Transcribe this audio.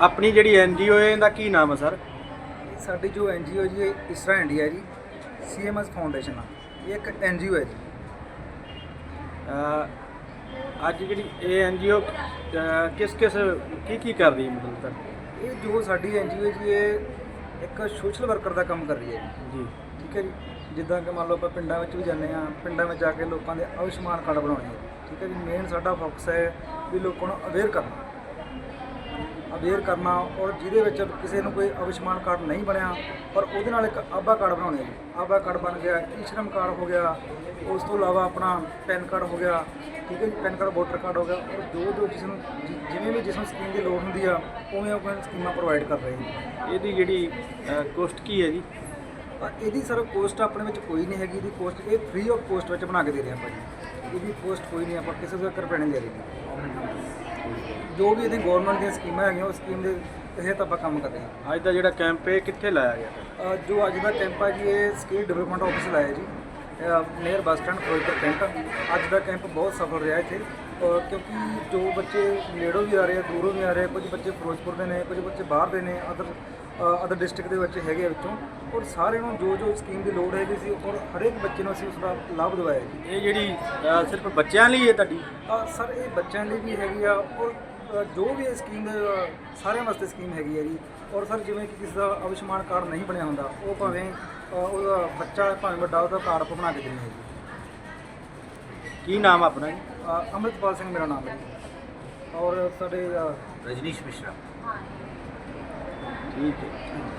ਆਪਣੀ ਜਿਹੜੀ ਐਨਜੀਓ ਹੈ ਇਹਦਾ ਕੀ ਨਾਮ ਹੈ ਸਰ? ਸਾਡੀ ਜੋ ਐਨਜੀਓ ਜੀ ਇਹ ਇਸਰਾ ਇੰਡੀਆ ਜੀ ਸੀਐਮਐਸ ਫਾਊਂਡੇਸ਼ਨ ਆ। ਇਹ ਇੱਕ ਐਨਜੀਓ ਹੈ ਜੀ। ਅ, ਅੱਜ ਜਿਹੜੀ ਇਹ ਐਨਜੀਓ ਕਿਸ ਕਿਸ ਕੀ ਕੀ ਕਰ ਰਹੀ ਹੈ ਮਤਲਬ ਸਰ? ਇਹ ਜੋ ਸਾਡੀ ਐਨਜੀਓ ਜੀ ਇਹ ਇੱਕ ਸੋਸ਼ਲ ਵਰਕਰ ਦਾ ਕੰਮ ਕਰ ਰਹੀ ਹੈ ਜੀ। ਜੀ। ਠੀਕ ਹੈ ਜੀ। ਜਿੱਦਾਂ ਕਿ ਮੰਨ ਲਓ ਆਪਾਂ ਪਿੰਡਾਂ ਵਿੱਚ ਵੀ ਜਾਂਦੇ ਆ ਪਿੰਡਾਂ ਵਿੱਚ ਜਾ ਕੇ ਲੋਕਾਂ ਦੇ ਆਯੁਸ਼ਮਾਨ ਕਾਰਡ ਬਣਾਉਣੇ ਆ। ਠੀਕ ਹੈ ਜੀ। ਮੇਨ ਸਾਡਾ ਫੋਕਸ ਹੈ ਵੀ ਲੋਕਾਂ ਨੂੰ ਅਵੇਅਰ ਕਰਨਾ। ਅਵੇਅਰ ਕਰਨਾ ਔਰ ਜਿਹਦੇ ਵਿੱਚ ਕਿਸੇ ਨੂੰ ਕੋਈ ਆਯੁਸ਼ਮਾਨ ਕਾਰਡ ਨਹੀਂ ਬਣਿਆ ਪਰ ਉਹਦੇ ਨਾਲ ਇੱਕ ਆਭਾ ਕਾਰਡ ਬਣਾਉਣੇ ਜੀ ਆਭਾ ਕਾਰਡ ਬਣ ਗਿਆ ਈ ਸ਼੍ਰਮ ਕਾਰਡ ਹੋ ਗਿਆ ਉਸ ਤੋਂ ਇਲਾਵਾ ਆਪਣਾ ਪੈਨ ਕਾਰਡ ਹੋ ਗਿਆ ਠੀਕ ਹੈ ਜੀ ਪੈਨ ਕਾਰਡ ਵੋਟਰ ਕਾਰਡ ਹੋ ਗਿਆ ਔਰ ਜੋ ਜੋ ਜਿਸ ਨੂੰ ਜਿ- ਜਿਵੇਂ ਵੀ ਜਿਸ ਨੂੰ ਸਕੀਮ ਦੀ ਲੋੜ ਹੁੰਦੀ ਆ ਉਵੇਂ ਉਵੇਂ ਸਕੀਮਾਂ ਪ੍ਰੋਵਾਈਡ ਕਰ ਰਹੇ ਨੇ। ਇਹਦੀ ਜਿਹੜੀ ਕੋਸਟ ਕੀ ਹੈ ਜੀ? ਤਾਂ ਇਹਦੀ ਸਰ ਕੋਸਟ ਆਪਣੇ ਵਿੱਚ ਕੋਈ ਨਹੀਂ ਹੈਗੀ ਇਹਦੀ ਕੋਸਟ ਇਹ ਫ੍ਰੀ ਆਫ ਕੋਸਟ ਵਿੱਚ ਬਣਾ ਕੇ ਦੇ ਰਹੇ ਆਪਾਂ ਜੀ। ਇਹਦੀ ਕੋਸਟ ਕੋਈ ਨਹੀਂ ਆਪਾਂ ਕਿਸੇ ਇੱਕ ਰੁਪਏ ਨਹੀਂ ਦੇ ਰਹੇ। ਜੋ ਵੀ ਇਹਦੀ ਗਵਰਨਮੈਂਟ ਦੀਆਂ ਸਕੀਮਾਂ ਹੈਗੀਆਂ ਉਹ ਸਕੀਮ ਦੇ ਤਹਿਤ ਆਪਾਂ ਕੰਮ ਕਰਦੇ ਹਾਂ। ਅੱਜ ਦਾ ਜਿਹੜਾ ਕੈਂਪ ਹੈ ਕਿੱਥੇ ਲਾਇਆ ਗਿਆ? ਅ, ਜੋ ਅੱਜ ਦਾ ਕੈਂਪ ਹੈ ਜੀ ਇਹ ਸਕਿੱਲ ਡਿਵੈਲਪਮੈਂਟ ਆਫਿਸ ਲਾਇਆ ਜੀ। Near bus stand Firozpur camp ਅੱਜ ਦਾ ਕੈਂਪ ਬਹੁਤ ਸਫਲ ਰਿਹਾ ਇੱਥੇ। ਅ, ਕਿਉਂਕਿ ਜੋ ਬੱਚੇ ਨੇੜੋਂ ਵੀ ਆ ਰਹੇ ਆ ਦੂਰੋਂ ਵੀ ਆ ਰਹੇ ਆ, ਕੁਝ ਬੱਚੇ ਫਿਰੋਜ਼ਪੁਰ ਦੇ ਨੇ ਕੁਝ ਬੱਚੇ ਬਾਹਰ ਦੇ ਨੇ ਅਦਰ ਅਦਰ ਡਿਸਟ੍ਰਿਕਟ ਦੇ ਬੱਚੇ ਹੈਗੇ ਆ ਵਿੱਚੋਂ। ਔਰ ਸਾਰਿਆਂ ਨੂੰ ਜੋ ਜੋ ਸਕੀਮ ਦੀ ਲੋੜ ਹੈਗੀ ਸੀ ਔਰ ਹਰੇਕ ਬੱਚੇ ਨੂੰ ਅਸੀਂ ਉਸ ਦਾ ਲਾਭ ਦਿਵਾਇਆ ਜੀ। ਇਹ ਜਿਹੜੀ ਅ, ਸਿਰਫ ਬੱਚਿਆਂ ਲਈ ਹੈ ਤੁਹਾਡੀ? ਅ, ਸਰ ਇਹ ਬੱਚਿਆਂ ਲਈ ਵੀ ਹੈਗੀ ਆ ਔਰ ਅ, ਜੋ ਵੀ ਇਹ ਸਕੀਮ ਸਾਰਿਆਂ ਵਾਸਤੇ ਸਕੀਮ ਹੈਗੀ ਹੈ ਜੀ। ਔਰ ਸਰ ਜਿਵੇਂ ਕਿ ਕਿਸੇ ਦਾ ਆਯੁਸ਼ਮਾਨ ਕਾਰਡ ਨਹੀਂ ਬਣਿਆ ਹੁੰਦਾ ਉਹ ਭਾਵੇਂ ਉਹਦਾ ਬੱਚਾ ਭਾਵੇਂ ਵੱਡਾ ਉਹਦਾ ਕਾਰਡ ਬਣਾ ਕੇ ਦਿੰਦੇ ਹੈ ਜੀ। ਕੀ ਨਾਮ ਆਪਣਾ ਜੀ? ਅ, ਅੰਮ੍ਰਿਤਪਾਲ ਸਿੰਘ ਮੇਰਾ ਨਾਮ ਹੈ ਔਰ ਸਾਡੇ ਰਜਨੀਸ਼ ਮਿਸ਼ਰਾ। ਠੀਕ ਹੈ।